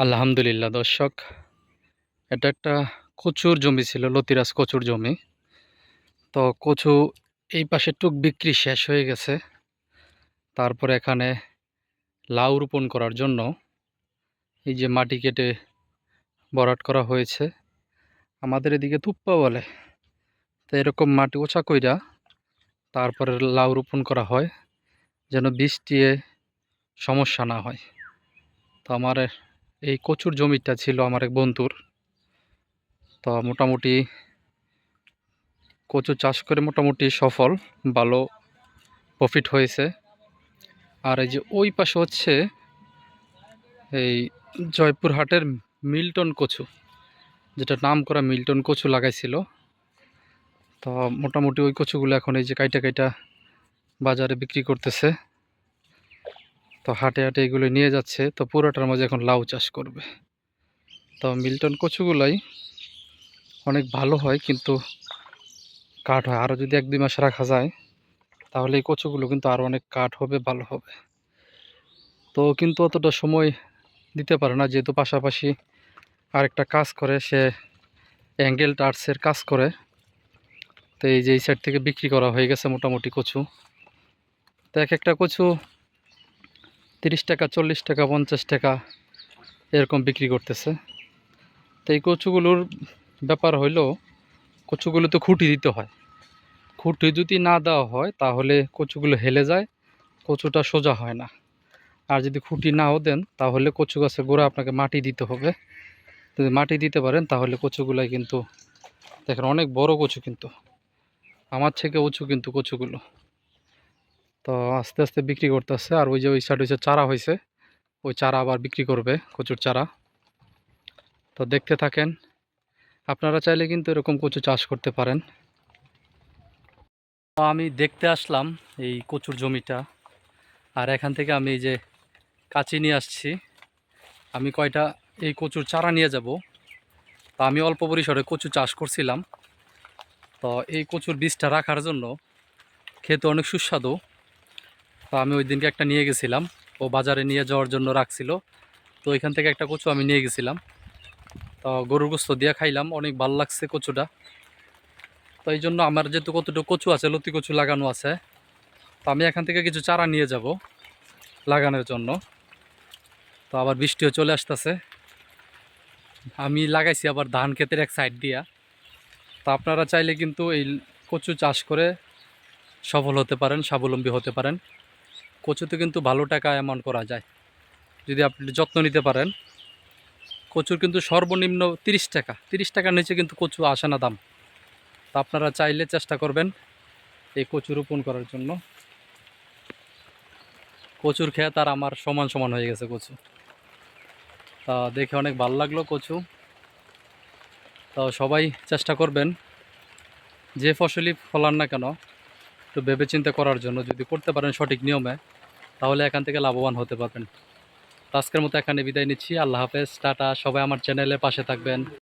আলহামদুলিল্লাহ দর্শক, এটা একটা কচুর জমি ছিল, লতিরাজ কচুর জমি। তো কচু এই পাশে টুক বিক্রি শেষ হয়ে গেছে। তারপরে এখানে লাউ রোপণ করার জন্য এই যে মাটি কেটে বরাট করা হয়েছে। আমাদের এদিকে তুপ্পা বলে। তো এরকম মাটি ওচা কইরা তারপরে লাউ রোপণ করা হয়, যেন বৃষ্টি সমস্যা না হয়। তো আমার এই কচুর জমিটা ছিল আমার এক বন্ধুর। তো মোটামুটি কচু চাষ করে মোটামুটি সফল, ভালো প্রফিট হয়েছে। আর এই যে ওই পাশে হচ্ছে এই জয়পুরহাটের মিল্টন কচু যেটা নাম করা মিল্টন কচু লাগাইছিল। তো মোটামুটি ওই কচুগুলো এখন এই যে কাইটা কাইটা বাজারে বিক্রি করতেছে। তো হাটে হাটে এগুলো নিয়ে যাচ্ছে। তো পুরোটার মাঝে এখন লাউ চাষ করবে। তো মিল্টন কচুগুলাই অনেক ভালো হয় কিন্তু কাঠ হয়। আরও যদি এক দুই মাস রাখা যায়, তাহলে এই কচুগুলো কিন্তু আরও অনেক কাঠ হবে, ভালো হবে। তো কিন্তু অতটা সময় দিতে পারে না। যেহেতু পাশাপাশি আরেকটা কাজ করে, সে অ্যাঙ্গেল টার্সের কাজ করে। তো এই যে এই সাইড থেকে বিক্রি করা হয়ে গেছে মোটামুটি কচু। তো এক একটা কচু তিরিশ টাকা, চল্লিশ টাকা, পঞ্চাশ টাকা এরকম বিক্রি করতেছে। তো এই কচুগুলোর ব্যাপার হইল, কচুগুলো তো খুঁটি দিতে হয়। খুঁটি যদি না দেওয়া হয়, তাহলে কচুগুলো হেলে যায়, কচুটা সোজা হয় না। আর যদি খুঁটি নাও দেন, তাহলে কচু গাছের গোড়া আপনাকে মাটি দিতে হবে। যদি মাটি দিতে পারেন, তাহলে কচুগুলাই কিন্তু, দেখেন অনেক বড় কচু কিন্তু। আমার থেকে উঁচু কিন্তু কচুগুলো। তো আস্তে আস্তে বিক্রি করতেছে। আর ওই যে ওই সাইড হয়েছে চারা হয়েছে ওই চারা আবার বিক্রি করবে, কচুর চারা। তো দেখতে থাকেন, আপনারা চাইলে কিন্তু এরকম কচু চাষ করতে পারেন। আমি দেখতে আসলাম এই কচুর জমিটা, আর এখান থেকে আমি যে কাঁচি নিয়ে আসছি। আমি কয়টা এই কচুর চারা নিয়ে যাব। তো আমি অল্প পরিসরে কচু চাষ করছিলাম। তো এই কচুর বীজটা রাখার জন্য খেতে অনেক সুস্বাদু। তো আমি ওই দিনকে একটা নিয়ে গেছিলাম। ও বাজারে নিয়ে যাওয়ার জন্য রাখছিল। তো ওইখান থেকে একটা কচু আমি নিয়ে গেছিলাম। তো গরুর গোস্ত দিয়ে খাইলাম, অনেক ভালো লাগছে কচুটা। তো এই জন্য আমার যেহেতু কতটুকু কচু আছে, লতি কচু লাগানো আছে, তো আমি এখান থেকে কিছু চারা নিয়ে যাব লাগানোর জন্য। তো আবার বৃষ্টিও চলে আসতেছে। আমি লাগাইছি আবার ধান ক্ষেতের এক সাইড দিয়া। তো আপনারা চাইলে কিন্তু এই কচু চাষ করে সফল হতে পারেন, স্বাবলম্বী হতে পারেন। কচুতে কিন্তু ভালো টাকা অ্যামাউন্ট করা যায়। যদি আপনি যত্ন নিতে পারেন, কচুর কিন্তু সর্বনিম্ন তিরিশ টাকা। তিরিশ টাকার নিচে কিন্তু কচু আসে না দাম। তা আপনারা চাইলে চেষ্টা করবেন এই কচু রোপণ করার জন্য। কচুর খেত আর আমার সমান সমান হয়ে গেছে কচু। তা দেখে অনেক ভালো লাগল কচু। তা সবাই চেষ্টা করবেন যে ফসলই ফলান না কেন, একটু ভেবেচিন্তে করার জন্য। যদি করতে পারেন সঠিক নিয়মে তাহলে এখান থেকে লাভবান হতে পারবেন। আজকের মতো এখানে বিদায় নিচ্ছি। আল্লাহ হাফেজ। টাটা। সবাই আমার চ্যানেলের পাশে থাকবেন।